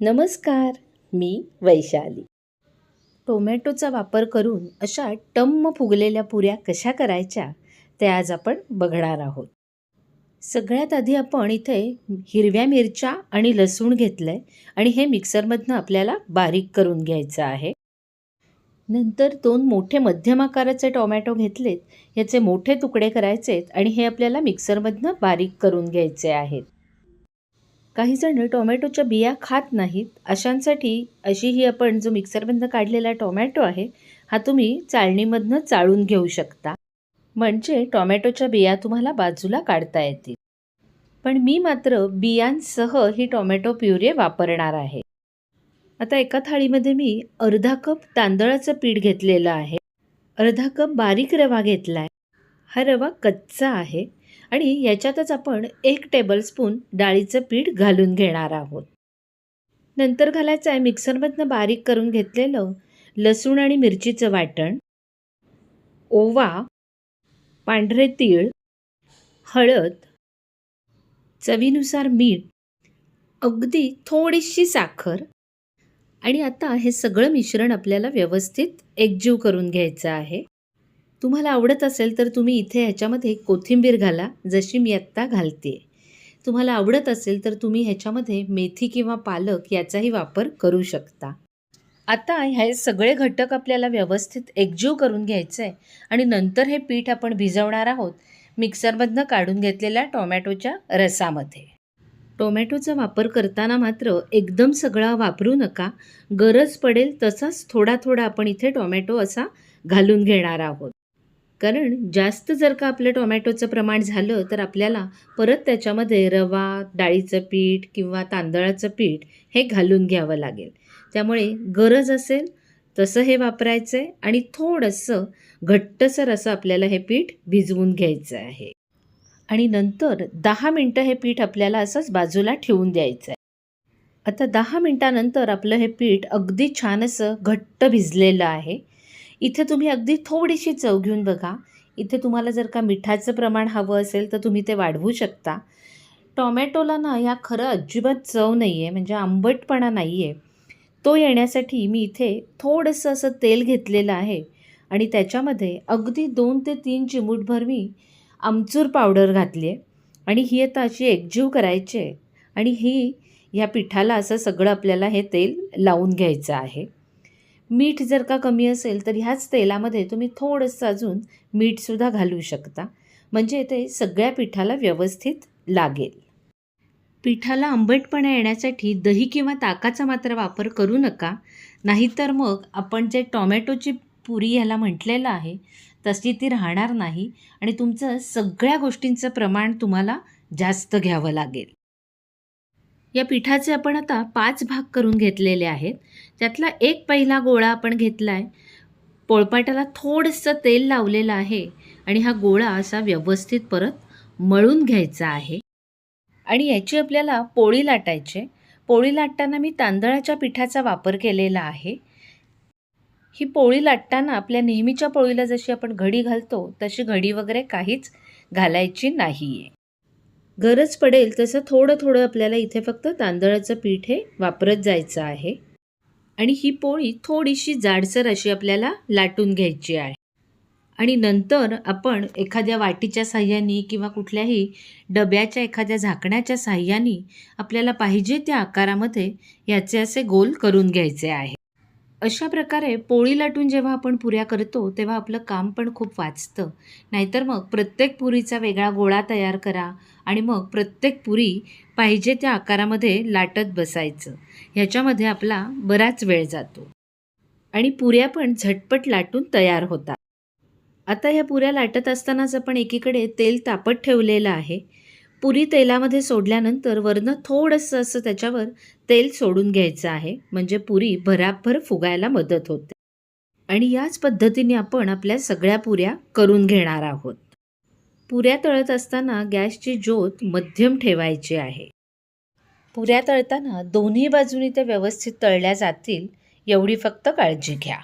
नमस्कार मी वैशाली. टोमॅटोचा वापर करून अशा टम्म फुगलेल्या पुऱ्या कशा करायच्या ते आज आपण बघणार आहोत. सगळ्यात आधी आपण इथे हिरव्या मिरच्या आणि लसूण घेतलं आहे आणि हे मिक्सरमधनं आपल्याला बारीक करून घ्यायचं आहे. नंतर दोन मोठे मध्यम आकाराचे टोमॅटो घेतलेत याचे मोठे तुकडे करायचेत आणि हे आपल्याला मिक्सरमधनं बारीक करून घ्यायचे आहेत. काहीजण टोमॅटोच्या बिया खात नाहीत. अशांसाठी अशी ही आपण जो मिक्सरमधनं काढलेला टोमॅटो आहे हा तुम्ही चाळणीमधनं चाळून घेऊ शकता. म्हणजे टोमॅटोच्या बिया तुम्हाला बाजूला काढता येतील. पण मी मात्र बियांसह ही टोमॅटो प्युरे वापरणार आहे. आता एका थाळीमध्ये मी अर्धा कप तांदळाचं पीठ घेतलेलं आहे. अर्धा कप बारीक रवा घेतला आहे हा रवा कच्चा आहे. आणि याच्यातच आपण एक टेबलस्पून डाळीचं पीठ घालून घेणार आहोत. नंतर घालायचं आहे मिक्सरमधनं बारीक करून घेतलेलं लसूण आणि मिरचीचं वाटण ओवा पांढरे तीळ हळद चवीनुसार मीठ अगदी थोडीशी साखर आणि आता हे सगळं मिश्रण आपल्याला व्यवस्थित एकजीव करून घ्यायचं आहे. तुम्हाला आवडत असेल तर तुम्ही इथे ह्याच्यामध्ये कोथिंबीर घाला जशी मी आत्ता घालते तुम्हाला आवडत असेल तर तुम्ही ह्याच्यामध्ये मेथी किंवा पालक याचाही वापर करू शकता. आता हे सगळे घटक आपल्याला व्यवस्थित एकजीव करून घ्यायचं आहे आणि नंतर हे पीठ आपण भिजवणार आहोत मिक्सरमधनं काढून घेतलेल्या टोमॅटोच्या रसामध्ये. टोमॅटोचा वापर करताना मात्र एकदम सगळा वापरू नका. गरज पडेल तसाच थोडा थोडा आपण इथे टोमॅटो असा घालून घेणार आहोत. कारण जास्त जर का आपलं टोमॅटोचं प्रमाण झालं तर आपल्याला परत त्याच्यामध्ये रवा डाळीचं पीठ किंवा तांदळाचं पीठ हे घालून घ्यावं लागेल. त्यामुळे गरज असेल तसं हे वापरायचं आहे आणि थोडंसं घट्टसर असं आपल्याला हे पीठ भिजवून घ्यायचं आहे. आणि नंतर दहा मिनटं हे पीठ आपल्याला असंच बाजूला ठेवून द्यायचं आहे आता दहा मिनटानंतर आपलं हे पीठ अगदी छान असं घट्ट भिजलेलं आहे. इथे तुम्ही अगदी थोडीशी चव घेऊन बघा. इथे तुम्हाला जर का मिठाचं प्रमाण हवं असेल तर तुम्ही ते वाढवू शकता. टॉमॅटोला ना या खरं अजिबात चव नाही आहे म्हणजे आंबटपणा नाही आहे तो येण्यासाठी मी इथे थोडंसं असं तेल घेतलेलं आहे. आणि त्याच्यामध्ये अगदी दोन ते तीन चिमूटभर मी आमचूर पावडर घातली आहे आणि ही आता अशी एकजीव करायची आहे. आणि ही ह्या पिठाला असं सगळं आपल्याला हे तेल लावून घ्यायचं आहे. मीठ जर का कमी असेल तर ह्याच तेलामध्ये तुम्ही थोडंसं अजून मीठसुद्धा घालू शकता. म्हणजे ते सगळ्या पिठाला व्यवस्थित लागेल. पिठाला आंबटपणा येण्यासाठी दही किंवा ताकाचा मात्र वापर करू नका. नाहीतर मग आपण जे टॉमॅटोची पुरी ह्याला म्हटलेलं आहे तशी ती राहणार नाही आणि तुमचं सगळ्या गोष्टींचं प्रमाण तुम्हाला जास्त घ्यावं लागेल. या पिठाचे आपण आता पाच भाग करून घेतलेले आहेत. त्यातला एक पहिला गोळा आपण घेतला आहे पोळपाटाला थोडंसं तेल लावलेलं आहे आणि हा गोळा असा व्यवस्थित परत मळून घ्यायचा आहे. आणि याची आपल्याला पोळी लाटायची पोळी लाटताना मी तांदळाच्या पिठाचा वापर केलेला आहे. ही पोळी लाटताना आपल्या नेहमीच्या पोळीला जशी आपण घडी घालतो तशी घडी वगैरे काहीच घालायची नाही आहे गरज पडेल तसं थोडं थोडं आपल्याला इथे फक्त तांदळाचं पीठ हे वापरत जायचं आहे. आणि ही पोळी थोडीशी जाडसर अशी आपल्याला लाटून घ्यायची आहे. आणि नंतर आपण एखाद्या वाटीच्या साह्याने किंवा कुठल्याही डब्याच्या एखाद्या झाकण्याच्या साह्याने आपल्याला पाहिजे त्या आकारामध्ये याचे असे गोल करून घ्यायचे आहे. अशा प्रकारे पोळी लाटून जेव्हा आपण पुऱ्या करतो तेव्हा आपलं काम पण खूप वाचतं. नाहीतर मग प्रत्येक पुरीचा वेगळा गोळा तयार करा आणि मग प्रत्येक पुरी पाहिजे त्या आकारामध्ये लाटत बसायचं. ह्याच्यामध्ये आपला बराच वेळ जातो. आणि पुऱ्या पण झटपट लाटून तयार होतात. आता ह्या पुऱ्या लाटत असतानाच आपण एकीकडे तेल तापत ठेवलेलं आहे. पुरी तेलामध्ये सोडल्यानंतर वरनं थोडंसं असं त्याच्यावर तेल सोडून घ्यायचं आहे. म्हणजे पुरी भराभर फुगायला मदत होते. आणि याच पद्धतीने आपण आपल्या सगळ्या पुऱ्या करून घेणार आहोत. पुऱ्या तळत असताना गॅसची ज्योत मध्यम ठेवायची आहे. पुऱ्या तळताना दोन्ही बाजूनी त्या व्यवस्थित तळल्या जातील एवढी फक्त काळजी घ्या.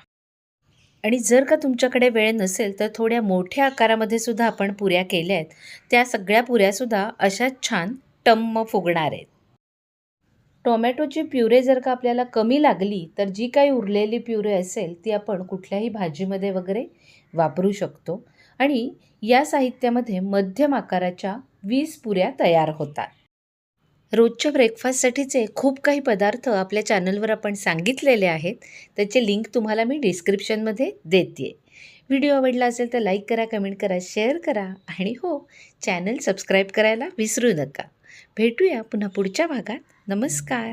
आणि जर का तुमच्याकडे वेळ नसेल तर थोड्या मोठ्या आकारामध्ये सुद्धा आपण पुऱ्या केल्या आहेत. त्या सगळ्या पुऱ्यासुद्धा अशा छान टम्म फुगणार आहेत. टोमॅटोची प्युरे जर का आपल्याला कमी लागली तर जी काही उरलेली प्युरे असेल ती आपण कुठल्याही भाजीमध्ये वगैरे वापरू शकतो. आणि या साहित्यामध्ये मध्यम आकाराच्या वीस पुऱ्या तयार होतात. रोजच्या ब्रेकफास्टसाठीचे खूप काही पदार्थ आपल्या चॅनलवर आपण सांगितलेले आहेत. त्याचे लिंक तुम्हाला मी डिस्क्रिप्शनमध्ये देते व्हिडिओ आवडला असेल तर लाईक करा कमेंट करा शेअर करा आणि हो चॅनल सबस्क्राईब करायला विसरू नका. भेटूया पुन्हा पुढच्या भागात. नमस्कार.